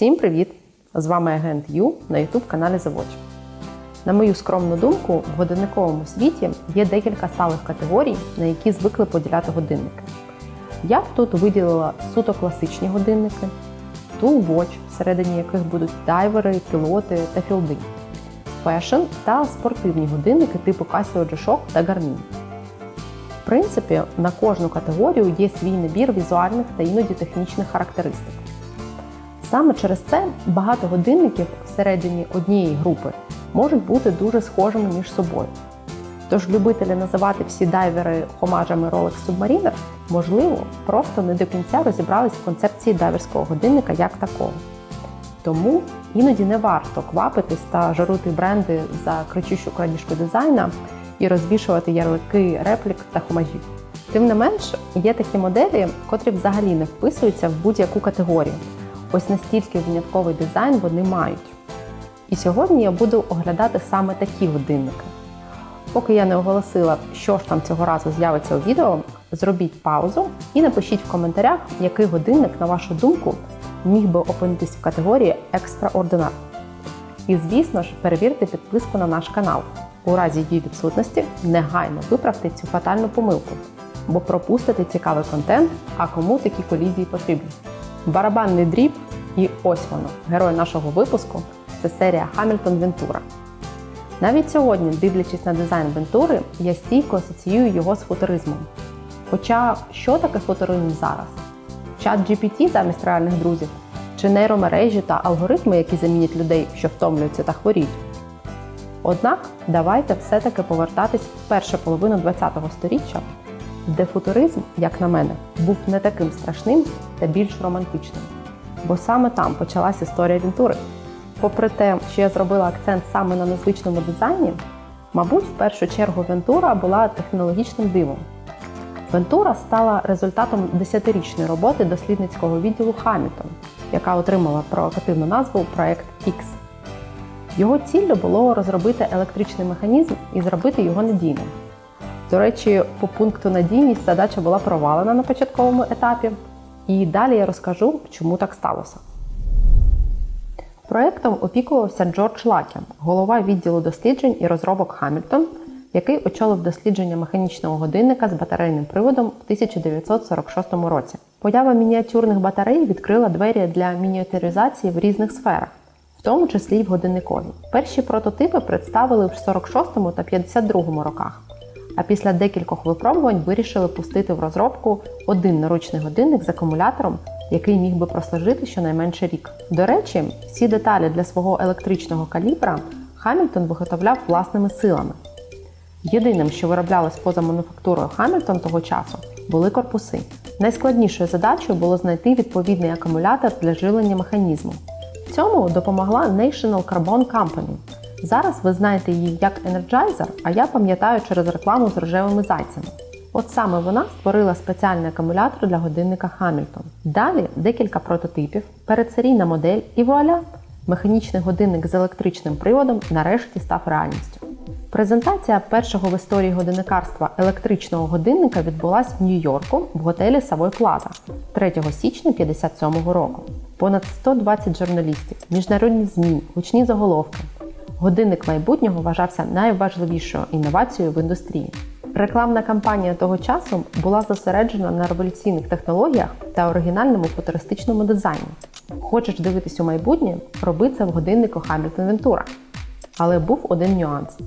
Всім привіт! З вами агент Ю на youtube каналі Завоч. На мою скромну думку, в годинниковому світі є декілька сталих категорій, на які звикли поділяти годинники. Я б тут виділила суто класичні годинники, Tool Watch, всередині яких будуть дайвери, пілоти та філди, фешн та спортивні годинники типу Casio G-Shock та Garmin. В принципі, на кожну категорію є свій набір візуальних та іноді технічних характеристик. Саме через це багато годинників всередині однієї групи можуть бути дуже схожими між собою. Тож любителі називати всі дайвери хомажами Rolex Submariner, можливо, просто не до кінця розібрались в концепції дайверського годинника як такого. Тому іноді не варто квапитись та жарути бренди за кричущу крадіжку дизайна і розвішувати ярлики реплік та хомажів. Тим не менш, є такі моделі, котрі взагалі не вписуються в будь-яку категорію. Ось настільки винятковий дизайн вони мають. І сьогодні я буду оглядати саме такі годинники. Поки я не оголосила, що ж там цього разу з'явиться у відео, зробіть паузу і напишіть в коментарях, який годинник, на вашу думку, міг би опинитись в категорії екстраординар. І, звісно ж, перевірте підписку на наш канал. У разі її відсутності негайно виправте цю фатальну помилку, бо пропустите цікавий контент, а кому такі колізії потрібні. Барабанний дріб, і ось воно, герой нашого випуску це серія Hamilton Ventura. Навіть сьогодні, дивлячись на дизайн Вентури, я стійко асоціюю його з футуризмом. Хоча що таке футуризм зараз? Чат GPT замість реальних друзів, чи нейромережі та алгоритми, які замінять людей, що втомлюються та хворіють. Однак давайте все-таки повертатись в першу половину ХХ століття, де футуризм, як на мене, був не таким страшним та більш романтичним. Бо саме там почалась історія Вентури. Попри те, що я зробила акцент саме на незвичному дизайні, мабуть, в першу чергу Вентура була технологічним дивом. Вентура стала результатом десятирічної роботи дослідницького відділу Хамільтон, яка отримала провокативну назву Проект X. Його ціллю було розробити електричний механізм і зробити його надійним. До речі, по пункту надійність задача була провалена на початковому етапі, і далі я розкажу, чому так сталося. Проектом опікувався Джордж Лакем, голова відділу досліджень і розробок Хамільтон, який очолив дослідження механічного годинника з батарейним приводом в 1946 році. Поява мініатюрних батарей відкрила двері для мініатюризації в різних сферах, в тому числі й в годинниковій. Перші прототипи представили в 46 та 52 роках. А після декількох випробувань вирішили пустити в розробку один наручний годинник з акумулятором, який міг би прослужити щонайменше рік. До речі, всі деталі для свого електричного калібра Хамільтон виготовляв власними силами. Єдиним, що вироблялось поза мануфактурою Хамільтон того часу, були корпуси. Найскладнішою задачею було знайти відповідний акумулятор для живлення механізму. В цьому допомогла National Carbon Company. Зараз ви знаєте її як Energizer, а я пам'ятаю через рекламу з рожевими зайцями. От саме вона створила спеціальний акумулятор для годинника Хамільтон. Далі декілька прототипів, передсерійна модель і вуаля! Механічний годинник з електричним приводом нарешті став реальністю. Презентація першого в історії годинникарства електричного годинника відбулася в Нью-Йорку в готелі Савой Плаза 3 січня 1957 року. Понад 120 журналістів, міжнародні ЗМІ, гучні заголовки. Годинник майбутнього вважався найважливішою інновацією в індустрії. Рекламна кампанія того часу була зосереджена на революційних технологіях та оригінальному футуристичному дизайні. Хочеш дивитись у майбутнє, роби це в годиннику Hamilton Ventura. Але був один нюанс: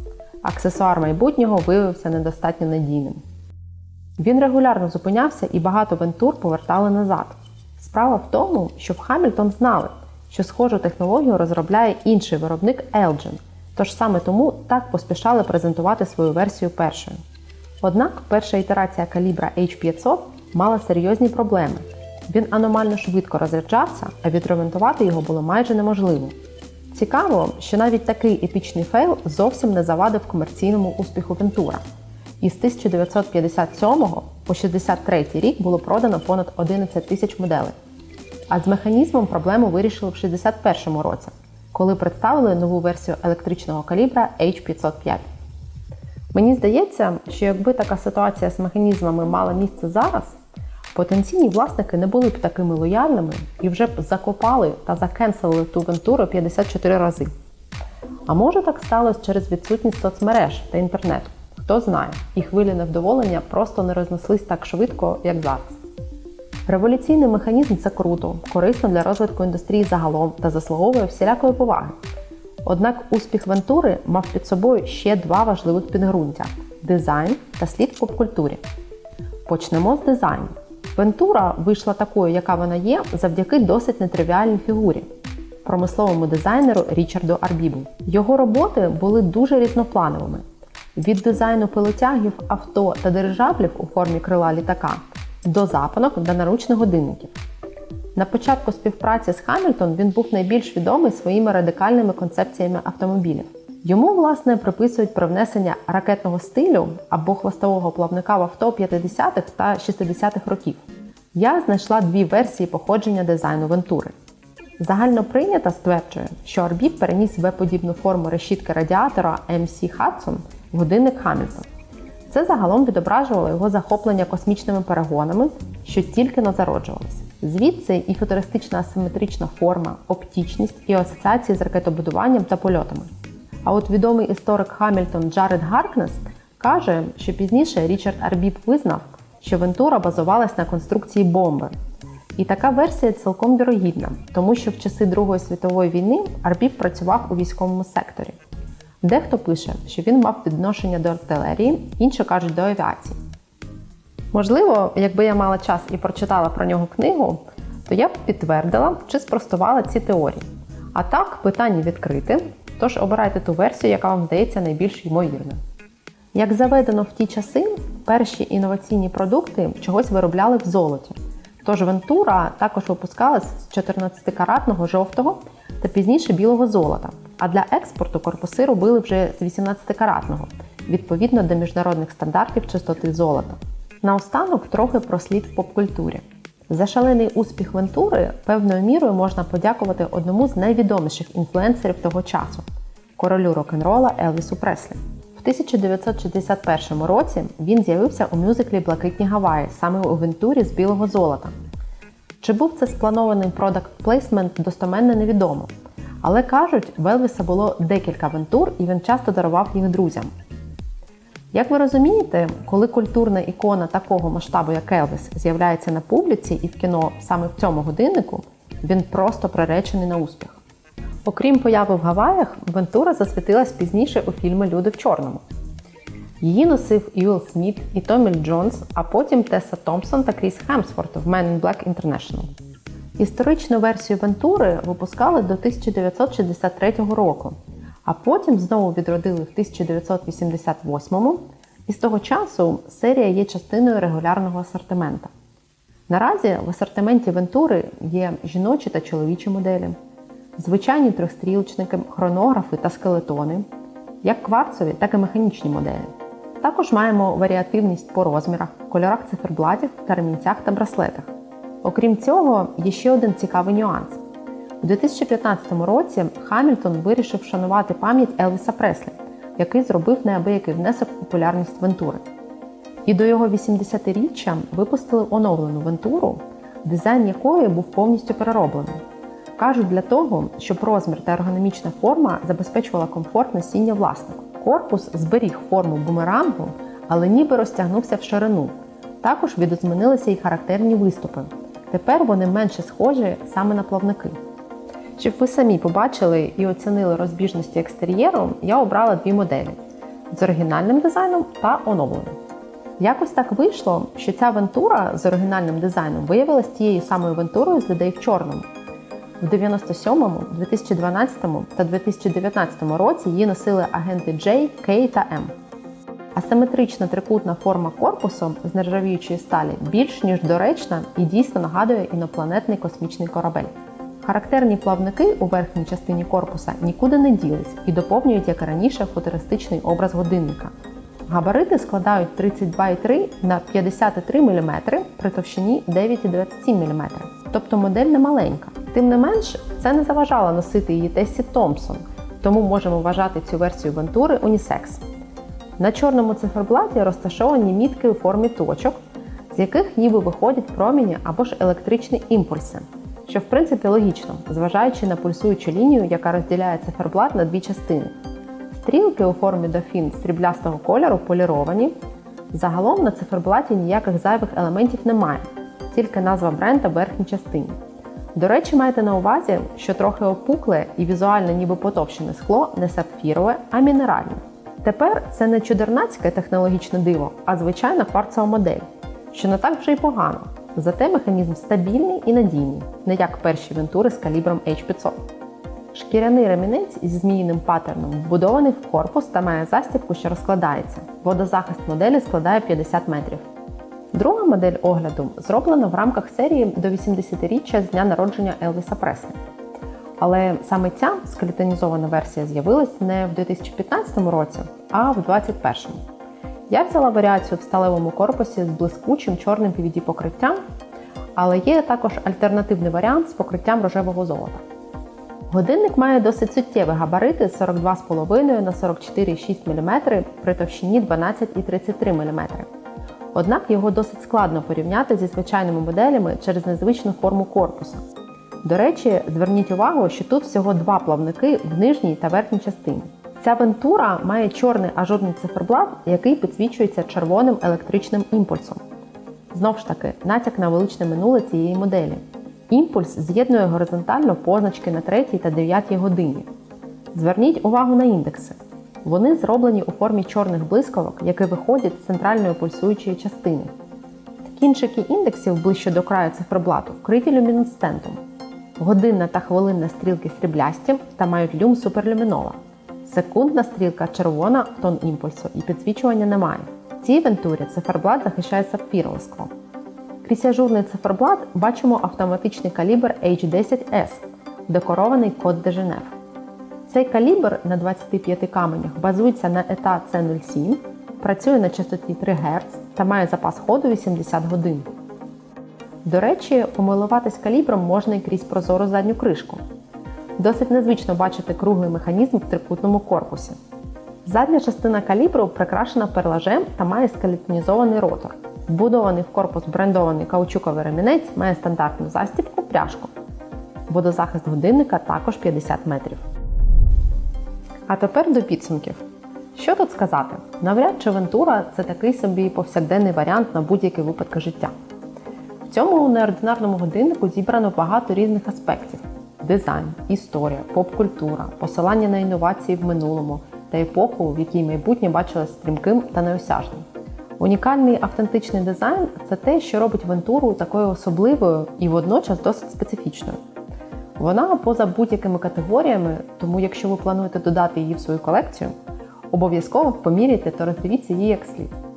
аксесуар майбутнього виявився недостатньо надійним. Він регулярно зупинявся і багато вентур повертали назад. Справа в тому, що в Хамільтон знали, що схожу технологію розробляє інший виробник Elgin, тож саме тому так поспішали презентувати свою версію першою. Однак перша ітерація калібра H500 мала серйозні проблеми. Він аномально швидко розряджався, а відремонтувати його було майже неможливо. Цікаво, що навіть такий епічний фейл зовсім не завадив комерційному успіху Вентура. Із 1957 по 63 рік було продано понад 11 тисяч моделей. А з механізмом проблему вирішили в 61 році, коли представили нову версію електричного калібра H505. Мені здається, що якби така ситуація з механізмами мала місце зараз, Потенційні власники не були б такими лояльними і вже б закопали та закенселили ту вентуру 54 рази. А може так сталося через відсутність соцмереж та інтернету. Хто знає, і хвилі невдоволення просто не рознеслись так швидко, як зараз. Революційний механізм це круто, корисно для розвитку індустрії загалом та заслуговує всілякої поваги. Однак успіх Вентури мав під собою ще два важливих підґрунтя дизайн та слід в попкультурі. Почнемо з дизайну. Вентура вийшла такою, яка вона є, завдяки досить нетривіальній фігурі промисловому дизайнеру Річарду Арбібу. Його роботи були дуже різноплановими: від дизайну пилотягів, авто та дирижаблів у формі крила літака до запонок та наручних годинників. На початку співпраці з Хамільтон він був найбільш відомий своїми радикальними концепціями автомобілів. Йому, власне, приписують привнесення ракетного стилю або хвостового плавника в авто 50-х та 60-х років. Я знайшла дві версії походження дизайну Вентури. Загально прийнята стверджує, що Арбіб переніс В-подібну форму решітки радіатора MC Hudson в годинник Хамільтон. Це загалом відображувало його захоплення космічними перегонами, що тільки но зароджувалися. Звідси і футуристична асиметрична форма, оптічність і асоціації з ракетобудуванням та польотами. А от відомий історик Хамільтон Джаред Гаркнес каже, що пізніше Річард Арбіб визнав, що Вентура базувалась на конструкції бомби. І така версія цілком вірогідна, тому що в часи Другої світової війни Арбіб працював у військовому секторі. Дехто пише, що він мав відношення до артилерії, інші кажуть до авіації. Можливо, якби я мала час і прочитала про нього книгу, то я б підтвердила чи спростувала ці теорії. А так, питання відкрите, тож обирайте ту версію, яка вам здається найбільш ймовірною. Як заведено в ті часи, перші інноваційні продукти чогось виробляли в золоті. Тож Вентура також випускалась з 14-каратного жовтого та пізніше білого золота. А для експорту корпуси робили вже з 18-каратного, відповідно до міжнародних стандартів чистоти золота. Наостанок трохи про слід в попкультурі. За шалений успіх Вентури певною мірою можна подякувати одному з найвідоміших інфлюенсерів того часу королю рок-н-рола Елвісу Преслі. В 1961 році він з'явився у мюзиклі Блакитні Гаваї саме у Вентурі з білого золота. Чи був це спланований продакт плейсмент, достоменно невідомо. Але кажуть, в Елвіса було декілька вентур, і він часто дарував їх друзям. Як ви розумієте, коли культурна ікона такого масштабу, як Елвіс, з'являється на публіці і в кіно саме в цьому годиннику, він просто приречений на успіх. Окрім появи в Гаваях, Вентура засвітилась пізніше у фільмі Люди в чорному. Її носив Уілл Сміт, і Томі Ль Джонс, а потім Теса Томпсон та Кріс Хемсворт в Men in Black International. Історичну версію Вентури випускали до 1963 року, а потім знову відродили в 1988 і з того часу серія є частиною регулярного асортимента. Наразі в асортименті Вентури є жіночі та чоловічі моделі, звичайні трьохстрілочники, хронографи та скелетони, як кварцові, так і механічні моделі. Також маємо варіативність по розмірах, кольорах циферблатів та ремінцях та браслетах. Окрім цього, є ще один цікавий нюанс. У 2015 році Хамільтон вирішив вшанувати пам'ять Елвіса Преслі, який зробив неабиякий внесок в популярність Вентури. І до його 80-річчя випустили оновлену Вентуру, дизайн якої був повністю перероблений. Кажуть для того, щоб розмір та ергономічна форма забезпечувала комфорт носіння власнику. Корпус зберіг форму бумерангу, але ніби розтягнувся в ширину. Також відозмінилися і характерні виступи. Тепер вони менше схожі саме на плавники. Щоб ви самі побачили і оцінили розбіжності екстер'єру, я обрала дві моделі з оригінальним дизайном та оновленим. Якось так вийшло, що ця вентура з оригінальним дизайном виявилась тією самою вентурою з людей в чорному. В 97, 2012 та 2019 році її носили агенти J, K та M. Асиметрична трикутна форма корпусу з нержавіючої сталі більш ніж доречна і дійсно нагадує інопланетний космічний корабель. Характерні плавники у верхній частині корпуса нікуди не ділись і доповнюють, як і раніше, футуристичний образ годинника. Габарити складають 32,3 на 53 мм при товщині 9,27 мм, тобто модель не маленька. Тим не менш, це не заважало носити її Тесі Томпсон, тому можемо вважати цю версію Вентури унісекс. На чорному циферблаті розташовані мітки у формі точок з яких ніби виходять проміні або ж електричні імпульси, що в принципі логічно, зважаючи на пульсуючу лінію, яка розділяє циферблат на дві частини. Стрілки у формі дофін стріблястого кольору поліровані. Загалом на циферблаті ніяких зайвих елементів немає, тільки назва бренда в верхній частині. До речі, майте на увазі, що трохи опукле і візуально ніби потовщене скло не сапфірове, а мінеральне. Тепер це не чудернацьке технологічне диво, а звичайна кварцева модель, що не так вже й погано. Зате механізм стабільний і надійний, не як перші вентури з калібром H500. Шкіряний ремінець із зміїним паттерном вбудований в корпус та має застібку, що розкладається. Водозахист моделі складає 50 метрів. Друга модель огляду зроблена в рамках серії до 80-річчя з дня народження Елвіса Преслі. Але саме ця скелетонізована версія з'явилась не в 2015 році, а в 2021. Я взяла варіацію в сталевому корпусі з блискучим чорним PVD покриттям, але є також альтернативний варіант з покриттям рожевого золота. Годинник має досить суттєві габарити 42,5 на 44,6 мм при товщині 12,33 мм. Однак його досить складно порівняти зі звичайними моделями через незвичну форму корпусу. До речі, зверніть увагу, що тут всього два плавники в нижній та верхній частині. Ця вентура має чорний ажурний циферблат, який підсвічується червоним електричним імпульсом. Знов ж таки, натяк на величне минуле цієї моделі. Імпульс з'єднує горизонтально позначки на 3 та 9 годині. Зверніть увагу на індекси. Вони зроблені у формі чорних блискавок, які виходять з центральної пульсуючої частини. Кінчики індексів ближче до краю циферблату вкриті люмінесцентом. Годинна та хвилинна стрілки стріблясті та мають люм суперлюмінова. Секундна стрілка червона в тон імпульсу і підсвічування немає. В цій вентурі циферблат захищає сапфірове скло. Крізь ажурний циферблат бачимо автоматичний калібр H10S, декорований код де Женев. Цей калібр на 25 каменях базується на ETA C07, працює на частоті 3 Гц та має запас ходу 80 годин. До речі, помилуватись калібром можна і крізь прозору задню кришку. Досить незвично бачити круглий механізм в трикутному корпусі. Задня частина калібру прикрашена перлажем та має скелетонізований ротор. Вбудований в корпус брендований каучуковий ремінець має стандартну застібку пряжку. Водозахист годинника також 50 метрів. А тепер до підсумків. Що тут сказати? Навряд чи Вентура це такий собі повсякденний варіант на будь-які випадки життя. Цьому неординарному годиннику зібрано багато різних аспектів: дизайн, історія, поп-культура, посилання на інновації в минулому та епоху, в якій майбутнє бачилось стрімким та неосяжним. Унікальний автентичний дизайн це те, що робить Вентуру такою особливою і водночас досить специфічною. Вона поза будь-якими категоріями, тому якщо ви плануєте додати її в свою колекцію, обов'язково поміряйте та роздивіться її як слід.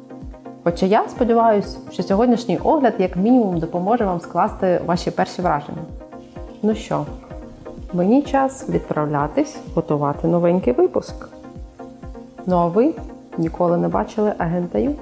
Хоча я сподіваюся, що сьогоднішній огляд як мінімум допоможе вам скласти ваші перші враження. Ну що, мені час відправлятись, готувати новенький випуск. Ну а ви ніколи не бачили агента Ю?